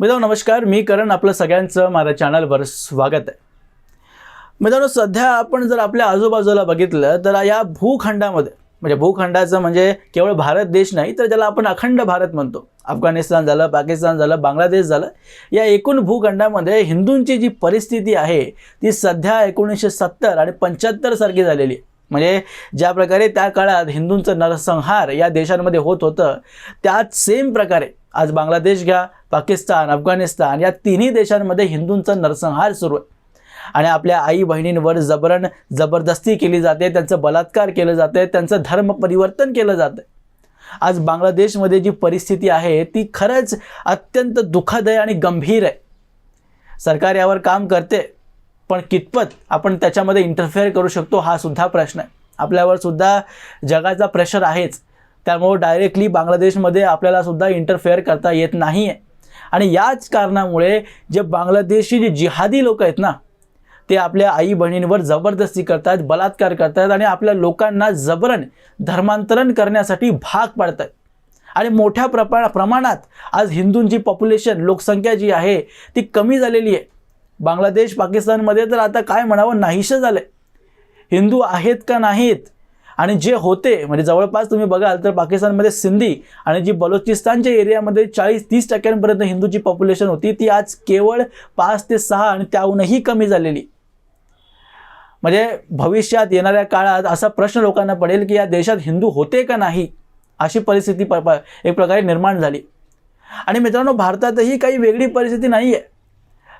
मित्रांनो नमस्कार. मी करण आपलं सगळ्यांचं माझ्या चॅनलवर स्वागत आहे. मित्रांनो सध्या आपण जर आपल्या आजूबाजूला बघितलं तर या भूखंडामध्ये म्हणजे भूखंडाचं म्हणजे केवळ भारत देश नाही तर ज्याला आपण अखंड भारत म्हणतो. अफगाणिस्तान झालं पाकिस्तान झालं बांगलादेश झालं या एकूण भूखंडामध्ये हिंदूंची जी परिस्थिती आहे ती सध्या एकोणीसशे सत्तर आणि पंच्याहत्तर सारखी झालेली आहे. म्हणजे ज्या प्रकारे त्या काळात हिंदूंचं नरसंहार या देशांमध्ये होत होतं त्याच सेम प्रकारे आज बांगलादेश घ्या पाकिस्तान अफगाणिस्तान या तिन्ही देशांमध्ये हिंदूंचा नरसंहार सुरू आहे. आणि आपल्या आई बहिणींवर जबरन जबरदस्ती केली जाते त्यांचं बलात्कार केलं जातं त्यांचं धर्म परिवर्तन केलं जातं आज बांगलादेशमध्ये जी परिस्थिती आहे ती खरंच अत्यंत दुःखद आहे आणि गंभीर आहे. सरकार यावर काम करते पण कितपत आपण त्याच्यामध्ये इंटरफेअर करू शकतो हा सुद्धा प्रश्न आहे. आपल्यावर सुद्धा जगाचा प्रेशर आहेच. त्यामुळं डायरेक्टली बांगलादेशमध्ये आपल्याला सुद्धा इंटरफेअर करता येत नाही आहे आणि याच कारणामुळे जे बांगलादेशी जे जिहादी लोक आहेत ना ते आपल्या आई बहिणींवर जबरदस्ती करतात बलात्कार करतात आणि आपल्या लोकांना जबरन धर्मांतरण करण्यासाठी भाग पाडतात आणि मोठ्या प्रपा प्रमाणात आज हिंदूंची पॉप्युलेशन लोकसंख्या जी आहे ती कमी झालेली आहे. बांगलादेश पाकिस्तानमध्ये तर आता काय म्हणावं नाहीसं झालं. हिंदू आहेत का नाहीत? आणि जे होते म्हणजे जवळपास तुम्ही बघाल तर पाकिस्तानमध्ये सिंधी आणि जी बलोचिस्तानच्या एरियामध्ये चाळीस तीस टक्क्यांपर्यंत हिंदूची पॉप्युलेशन होती ती आज केवळ पाच ते सहा आणि त्याहूनही कमी झालेली. म्हणजे भविष्यात येणाऱ्या काळात असा प्रश्न लोकांना पडेल की या देशात हिंदू होते का नाही अशी परिस्थिती प प- एक प्रकारे निर्माण झाली. आणि मित्रांनो भारतातही काही वेगळी परिस्थिती नाही आहे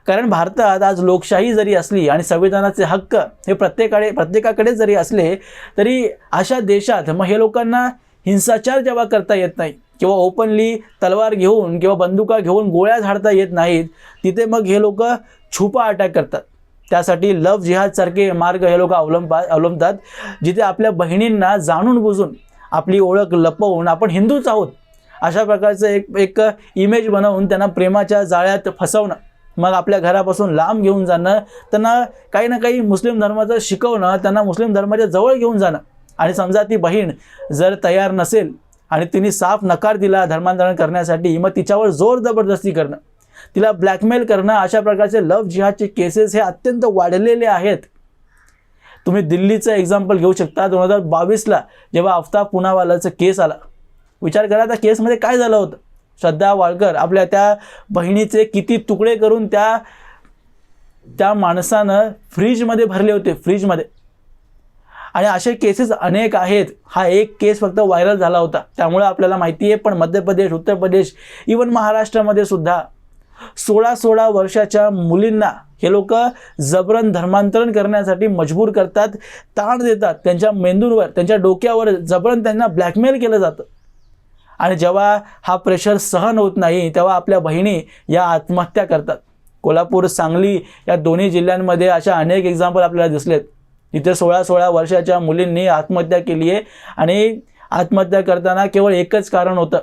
कारण भारतात आज लोकशाही जरी असली आणि संविधानाचे हक्क हे प्रत्येकाकडे प्रत्येकाकडे जरी असले तरी अशा देशात मग हे लोकांना हिंसाचार जेव्हा करता येत नाही किंवा ओपनली तलवार घेऊन किंवा बंदुका घेऊन गोळ्या झाडता येत नाहीत तिथे मग हे लोक छुपा अटॅक करतात. त्यासाठी लव जिहादसारखे मार्ग हे लोक अवलंबा अवलंबतात जिथे आपल्या बहिणींना जाणून बुजून आपली ओळख लपवून आपण हिंदूच आहोत अशा प्रकारचं एक एक इमेज बनवून त्यांना प्रेमाच्या जाळ्यात फसवणं. मग आपल्या घरापासून लांब घेऊन जाणं त्यांना काही ना काही मुस्लिम धर्माचं शिकवणं त्यांना मुस्लिम धर्माच्या जवळ घेऊन जाणं. आणि समजा ती बहीण जर तयार नसेल आणि तिने साफ नकार दिला धर्मांतरण करण्यासाठी मग तिच्यावर जोर जबरदस्ती करणं. तिला ब्लॅकमेल करणं अशा प्रकारचे लव्ह जिहादचे केसेस हे अत्यंत वाढलेले आहेत. तुम्ही दिल्लीचं एक्झाम्पल घेऊ शकता. दोन हजार बावीसला जेव्हा आफ्ताब पुनावालाचं केस आला. विचार करा त्या केसमध्ये काय झालं होतं? श्रद्धा वाळकर आपल्या त्या बहिणीचे किती तुकडे करून त्या त्या माणसानं फ्रीजमध्ये भरले होते फ्रीजमध्ये. आणि असे केसेस अनेक आहेत. हा एक केस फक्त व्हायरल झाला होता. त्यामुळे आपल्याला माहिती आहे पण मध्य प्रदेश उत्तर प्रदेश इवन महाराष्ट्रामध्ये सुद्धा सोळा सोळा वर्षाच्या मुलींना हे लोक जबरन धर्मांतरण करण्यासाठी मजबूर करतात ताण देतात त्यांच्या मेंदूंवर त्यांच्या डोक्यावर जबरन त्यांना ब्लॅकमेल केलं जातं. आणि जेव्हा हा प्रेशर सहन होत नाही तेव्हा आपल्या बहिणी या आत्महत्या करतात. कोल्हापूर सांगली या दोन्ही जिल्ह्यांमध्ये अशा अनेक एक्झाम्पल आपल्याला दिसलेत. तिथे सोळा सोळा वर्षाच्या मुलींनी आत्महत्या केली आहे आणि आत्महत्या करताना केवळ एकच कारण होतं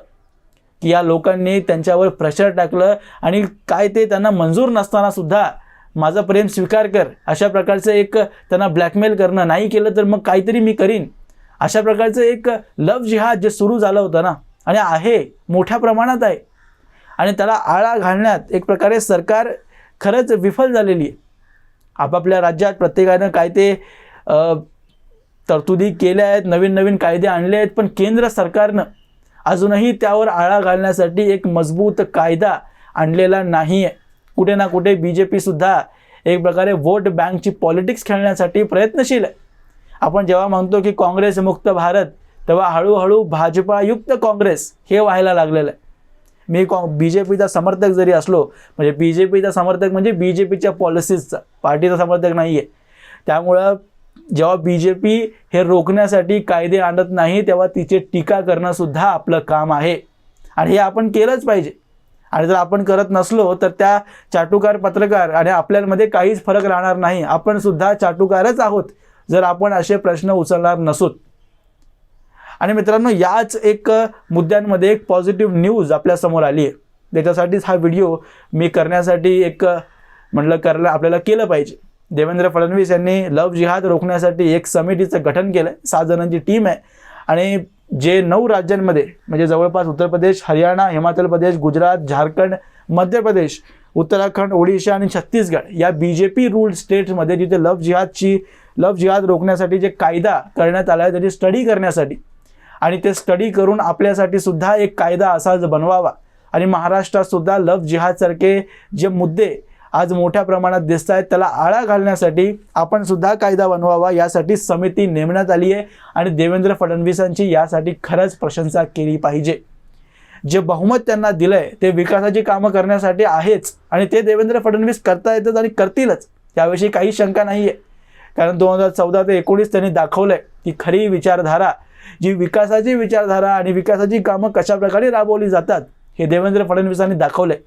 की या लोकांनी त्यांच्यावर प्रेशर टाकलं आणि काय ते त्यांना मंजूर नसताना सुद्धा माझं प्रेम स्वीकार कर अशा प्रकारचं एक त्यांना ब्लॅकमेल करणं नाही केलं तर मग काहीतरी मी करीन. अशा प्रकारचं एक लव जिहाद जे सुरू झालं होतं ना आणि आहे मोठ्या प्रमाणात आहे. आणि त्याला आळा घालण्यात एक प्रकारे सरकार खरंच विफल झालेली आहे. आपापल्या राज्यात प्रत्येकानं काय ते तरतुदी केल्या आहेत नवीन नवीन कायदे आणले आहेत पण केंद्र सरकारनं अजूनही त्यावर आळा घालण्यासाठी एक मजबूत कायदा आणलेला नाही आहे. कुठे ना कुठे बी जे पीसुद्धा एक प्रकारे वोट बँकची पॉलिटिक्स खेळण्यासाठी प्रयत्नशील आहे. आपण जेव्हा म्हणतो की काँग्रेस मुक्त भारत तेव्हा हळूहळू भाजपायुक्त काँग्रेस हे व्हायला लागलेलं आहे. मी कॉ बी जे पीचा समर्थक जरी असलो म्हणजे बी जे पीचा समर्थक म्हणजे बी जे पीच्या पॉलिसीजचा पार्टीचा समर्थक नाही आहे त्यामुळं जेव्हा बी जे पी हे रोखण्यासाठी कायदे आणत नाही तेव्हा तिचे टीका करणंसुद्धा आपलं काम आहे. आणि हे आपण केलंच पाहिजे. आणि जर आपण करत नसलो तर त्या चाटुकार पत्रकार आणि आपल्यामध्ये काहीच फरक राहणार नाही. आपण सुद्धा चाटुकारच आहोत. जर आपण असे प्रश्न उचलणार नसूत. आणि मित्रांनो याच एक मुद्द्यांमध्ये एक पॉझिटिव्ह न्यूज आपल्यासमोर आली आहे. त्याच्यासाठीच हा व्हिडिओ मी करण्यासाठी एक म्हटलं करायला आपल्याला केलं पाहिजे. देवेंद्र फडणवीस यांनी लव जिहाद रोखण्यासाठी एक समितीचं गठन केलं आहे सात जणांची टीम आहे. आणि जे नऊ राज्यांमध्ये म्हणजे जवळपास उत्तर प्रदेश हरियाणा हिमाचल प्रदेश गुजरात झारखंड मध्य प्रदेश उत्तराखंड ओडिशा आणि छत्तीसगड या बी जे पी रूल स्टेट्समध्ये जिथे लव जिहादची लव जिहाद रोखण्यासाठी जे कायदा करण्यात आला आहे त्याची स्टडी करण्यासाठी आणि ते स्टडी करून आपल्यासाठी सुद्धा एक कायदा असाच बनवावा. आणि महाराष्ट्रात सुद्धा लव जिहादसारखे जे मुद्दे आज मोठ्या प्रमाणात दिसत आहेत त्याला आळा घालण्यासाठी आपण सुद्धा कायदा बनवावा यासाठी समिती नेमण्यात आली आहे आणि देवेंद्र फडणवीसांची यासाठी खरंच प्रशंसा केली पाहिजे. जे बहुमत त्यांना दिलंय ते विकासाची कामं करण्यासाठी आहेच आणि ते देवेंद्र फडणवीस करता येतात आणि करतीलच त्याविषयी काही शंका नाही आहे कारण दोन हजार चौदा ते एकोणीस त्यांनी दाखवलंय की खरी विचारधारा जी विकासाची विचारधारा आणि विकासाची कामं कशाप्रकारे राबवली जातात हे देवेंद्र फडणवीसांनी दाखवलंय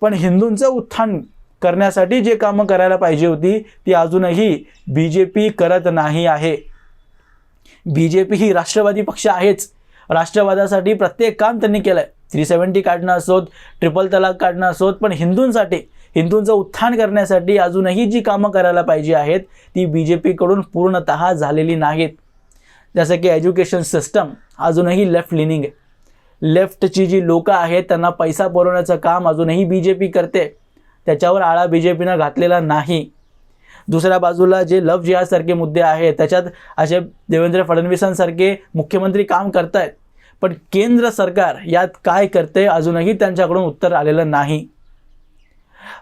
पण हिंदूंचं उत्थान करण्यासाठी जे कामं करायला पाहिजे होती ती अजूनही बी जे पी करत नाही आहे. बी जे पी ही राष्ट्रवादी पक्ष आहेच. राष्ट्रवादासाठी प्रत्येक काम त्यांनी केलं आहे थ्री सेवन्टी काढणं असोत ट्रिपल तलाक काढणं असोत पण हिंदूंसाठी हिंदूंचं उत्थान करण्यासाठी अजूनही जी कामं करायला पाहिजे आहेत ती बी जे पीकडून पूर्णतः झालेली नाहीत. जसं की एज्युकेशन सिस्टम अजूनही लेफ्ट लिनिंग आहे. लेफ्टची जी लोकं आहेत त्यांना पैसा पुरवण्याचं काम अजूनही बी जे पी करते. त्याच्यावर आळा बी जे पीनं घातलेला नाही. दुसऱ्या बाजूला जे लव जिहासारखे मुद्दे आहेत त्याच्यात असे देवेंद्र फडणवीसांसारखे मुख्यमंत्री काम करतायत. पण केंद्र सरकार यात काय करते अजूनही त्यांच्याकडून उत्तर आलेलं नाही.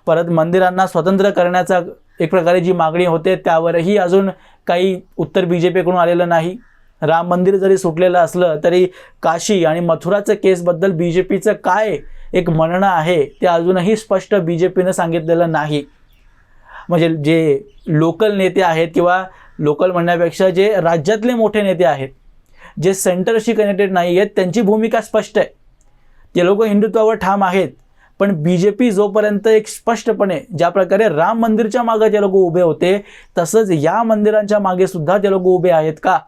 परत मंदिरांना स्वतंत्र करण्याचा एक प्रकारे जी मागणी होते त्यावरही अजून काही उत्तर बी जे पीकडून आलेलं नाही. राम मंदिर जरी सुटलेलं असलं तरी काशी आणि मथुराचं केसबद्दल बी जे पीचं काय एक म्हणणं आहे ते अजूनही स्पष्ट बी जे पीनं सांगितलेलं नाही. म्हणजे जे लोकल नेते आहेत किंवा लोकल म्हणण्यापेक्षा जे राज्यातले मोठे नेते आहेत जे सेंटरशी कनेक्टेड नाही आहेत त्यांची भूमिका स्पष्ट आहे. ते लोक हिंदुत्वावर ठाम आहेत पण बी जे पी जोपर्यंत एक स्पष्टपणे ज्या प्रकारे राम मंदिरच्या मागे ते लोक उभे होते तसंच या मंदिरांच्या मागे सुद्धा ते लोक उभे आहेत का?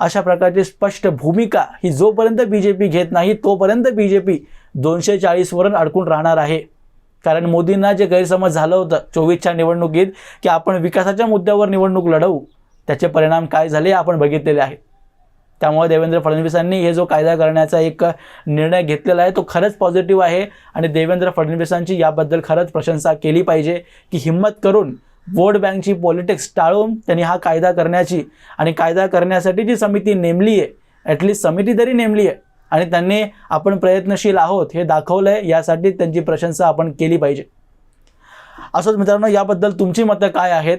अशा प्रकारची स्पष्ट भूमिका ही जोपर्यंत बी जे पी घेत नाही तोपर्यंत बी जे पी दोनशे चाळीसवरून अडकून राहणार आहे. कारण मोदींना जे गैरसमज झालं होतं चोवीसच्या निवडणुकीत की आपण विकासाच्या मुद्द्यावर निवडणूक लढवू त्याचे परिणाम काय झाले आपण बघितलेले आहेत. त्यामुळे देवेंद्र फडणवीसांनी हे जो कायदा करण्याचा एक निर्णय घेतलेला आहे तो खरंच पॉझिटिव्ह आहे. आणि देवेंद्र फडणवीसांची याबद्दल खरंच प्रशंसा केली पाहिजे की हिंमत करून वोट बँकची पॉलिटिक्स टाळून त्यांनी हा कायदा करण्याची आणि कायदा करण्यासाठी जी समिती नेमली आहे ॲटलिस्ट समिती तरी नेमली आहे. आणि त्यांनी आपण प्रयत्नशील आहोत हे दाखवलं आहे यासाठी त्यांची प्रशंसा आपण केली पाहिजे. असंच मित्रांनो याबद्दल तुमची मतं काय आहेत?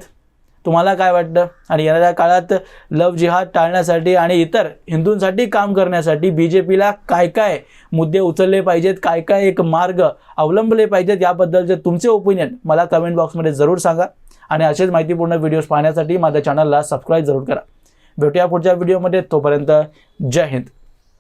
तुम्हाला काय वाटतं? आणि येणाऱ्या काळात लव जिहाद टाळण्यासाठी आणि इतर हिंदूंसाठी काम करण्यासाठी बी जे पीला काय काय मुद्दे उचलले पाहिजेत काय काय एक मार्ग अवलंबले पाहिजेत याबद्दलचे तुमचे ओपिनियन मला कमेंट बॉक्समध्ये जरूर सांगा. आणि असेच माहितीपूर्ण व्हिडिओज पाहण्यासाठी माझ्या चॅनलला सबस्क्राईब जरूर करा. भेटूया पुढच्या व्हिडिओमध्ये तोपर्यंत जय हिंद.